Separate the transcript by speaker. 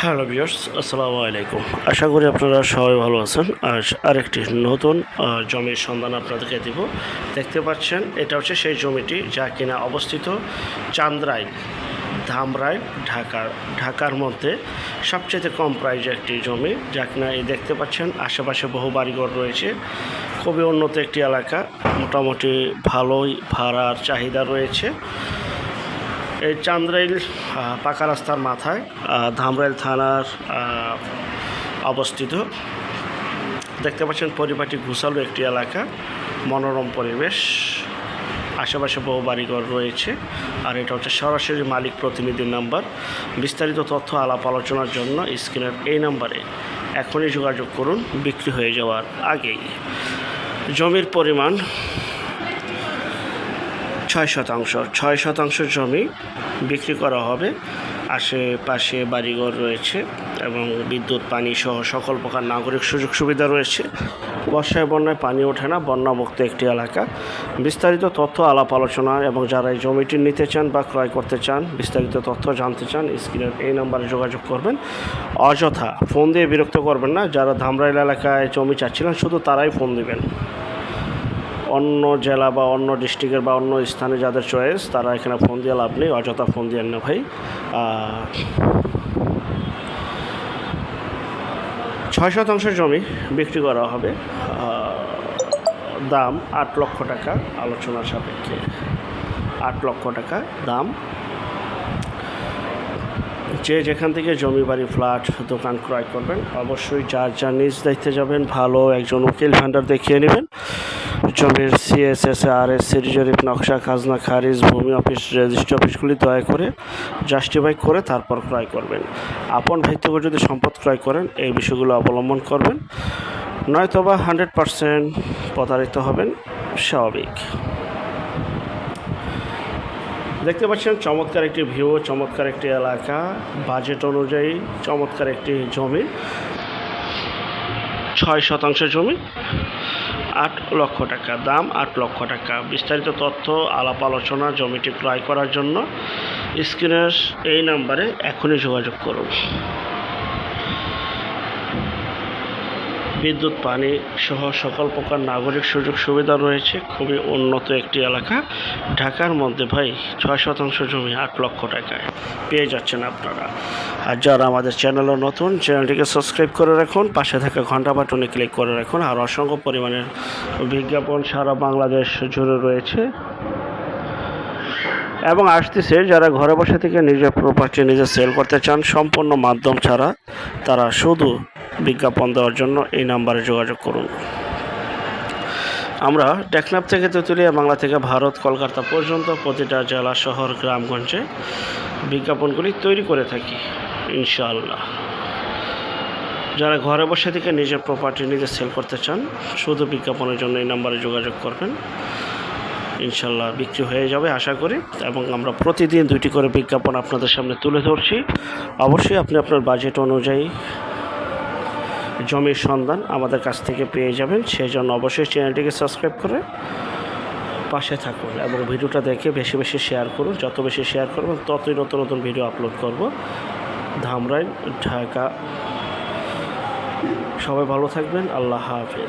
Speaker 1: Hello বিয়ার্স আসসালামু আলাইকুম। আশা করি আপনারা সবাই ভালো আছেন। আজ আরেকটি নতুন জমির সন্ধান আপনাদেরকে দিব। দেখতে পাচ্ছেন, এটা হচ্ছে সেই জমিটি যা কিনা অবস্থিত চান্দ্রাইল, ধামরাইল, ঢাকার ঢাকার মধ্যে সবচেয়ে কম প্রাইজে একটি জমি যা কিনা এই দেখতে পাচ্ছেন, আশেপাশে বহু বাড়িঘর রয়েছে। খুবই উন্নত একটি এলাকা, মোটামুটি ভালোই ভাড়ার চাহিদা রয়েছে। এই চান্দ্রাইল পাকা রাস্তার মাথায় ধামরাইল থানার অবস্থিত। দেখতে পাচ্ছেন পরিপাটি ঘুষালো একটি এলাকা, মনোরম পরিবেশ, আশেপাশে বহু বাড়িঘর রয়েছে, আর এটা হচ্ছে সরাসরি মালিক প্রতিনিধির নাম্বার। বিস্তারিত তথ্য আলাপ আলোচনার জন্য স্ক্রিনের এই নাম্বারে এখনই যোগাযোগ করুন, বিক্রি হয়ে যাওয়ার আগেই। জমির পরিমাণ ছয় শতাংশ। ছয় শতাংশ জমি বিক্রি করা হবে। আশেপাশে বাড়িঘর রয়েছে এবং বিদ্যুৎ, পানি সহ সকল প্রকার নাগরিক সুযোগ সুবিধা রয়েছে। বর্ষায় বন্যায় পানি ওঠে না, বন্যামুক্ত একটি এলাকা। বিস্তারিত তথ্য, আলাপ, আলোচনা এবং যারা এই জমিটি নিতে চান বা ক্রয় করতে চান, বিস্তারিত তথ্য জানতে চান, স্ক্রিনের এই নাম্বারে যোগাযোগ করবেন। অযথা ফোন দিয়ে বিরক্ত করবেন না, যারা ধামরাইল এলাকায় জমি চাচ্ছিলেন, শুধু তারাই ফোন দিবেন। অন্য জেলা বা অন্য ডিস্ট্রিক্টের বা অন্য স্থানে যাদের চয়েস, তারা এখানে ফোন দিয়ে লাভ নেই, অযথা ফোন দিয়ে না ভাই। ছয় শতাংশ জমি বিক্রি করা হবে। দাম আট লক্ষ টাকা আলোচনার সাপেক্ষে আট লক্ষ টাকা দাম। যে যেখান থেকে জমি বাড়ি, ফ্ল্যাট, দোকান ক্রয় করবেন, অবশ্যই যার যার নিজ দায়িত্বে যাবেন, ভালো একজন উকিল ভান্ডার দেখিয়ে নেবেন। জমির সিএসএস আর এস সিরিজরিপ নকশা, খাজনা, খারিজ, ভূমি অফিস, রেজিস্ট্রি অফিসগুলি দয়া করে জাস্টিফাই করে তারপর ক্রয় করবেন। আপন ভাই যদি সম্পদ ক্রয় করেন, এই বিষয়গুলো অবলম্বন করবেন। নয়তোবা হান্ড্রেড পারসেন্ট প্রতারিত হবেন, স্বাভাবিক। দেখতে পাচ্ছেন, চমৎকার একটি ভিউ, চমৎকার একটি এলাকা। বাজেট অনুযায়ী চমৎকার একটি জমি। ছয় শতাংশ জমি। আট লক্ষ টাকা দাম, আট লক্ষ টাকা। বিস্তারিত তথ্য, আলাপ, আলোচনা, জমিটি ক্রয় করার জন্য স্ক্রিনের এই নাম্বারে এখনই যোগাযোগ করুন। বিদ্যুৎ, পানি সহ সকল প্রকার নাগরিক সুযোগ সুবিধা রয়েছে। খুবই উন্নত একটি এলাকা। ঢাকার মধ্যে ভাই ছয় শতাংশ জমি, আট লক্ষ টাকায়। পেয়ে যাচ্ছেন আপনারা। আর যারা আমাদের চ্যানেলও নতুন, চ্যানেলটিকে সাবস্ক্রাইব করে রাখুন। পাশে থাকা ঘণ্টা বাটনে ক্লিক করে রাখুন। আর অসংখ্য পরিমাণের বিজ্ঞাপন সারা বাংলাদেশ জুড়ে রয়েছে। এবং আসতেছে, যারা ঘরে বসে থেকে নিজের প্রপার্টি নিজে সেল করতে চান, সম্পূর্ণ মাধ্যম ছাড়া তারা শুধু বিজ্ঞাপন দেওয়ার জন্য এই নাম্বারে যোগাযোগ করুন। আমরা টেকনাফ থেকে তেঁতুলিয়া বাংলা থেকে ভারত, কলকাতা পর্যন্ত প্রতিটা জেলা, শহর, গ্রামগঞ্জে বিজ্ঞাপনগুলি তৈরি করে থাকি, ইনশাআল্লাহ। যারা ঘরে বসে থেকে নিজের প্রপার্টি নিজে সেল করতে চান, শুধু বিজ্ঞাপনের জন্য এই নাম্বারে যোগাযোগ করবেন। ইনশাল্লাহ বিক্রি হয়ে যাবে আশা করি, এবং আমরা প্রতিদিন দুইটি করে বিজ্ঞাপন আপনাদের সামনে তুলে ধরছি। অবশ্যই আপনি আপনার বাজেট অনুযায়ী জমির সন্ধান আমাদের কাছ থেকে পেয়ে যাবেন। সেই জন্য অবশ্যই চ্যানেলটিকে সাবস্ক্রাইব করে পাশে থাকুন এবং ভিডিওটা দেখে বেশি বেশি শেয়ার করুন। যত বেশি শেয়ার করবেন ততই নতুন নতুন ভিডিও আপলোড করব। ধামরাই ঢাকা। সবাই ভালো থাকবেন। আল্লাহ হাফেজ।